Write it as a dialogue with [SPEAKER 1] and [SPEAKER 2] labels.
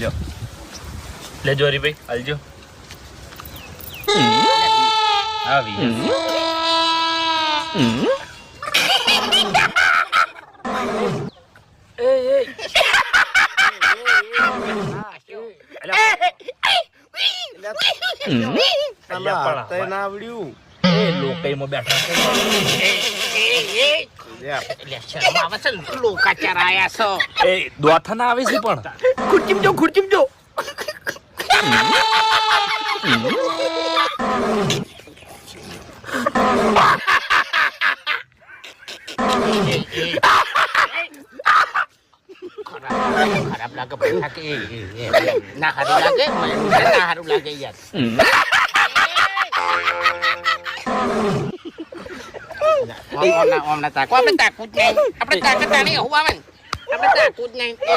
[SPEAKER 1] લ્યો. લેજો હરીભાઈ હાલજો. આવી.
[SPEAKER 2] ના આવડ્યું
[SPEAKER 1] એ બેઠા છે. એ દોથાના આવે છે પણ. ખુરચીમ જો ખુરચીમ જો.
[SPEAKER 3] ખરાબ લાગે થાકે એ, એ, એ. ના સારું લાગે ออมนะออมนะจ่ากูไปตากกูไงเอาไปตากกันตานี่หัวมันเอาไปตากกูไงเอ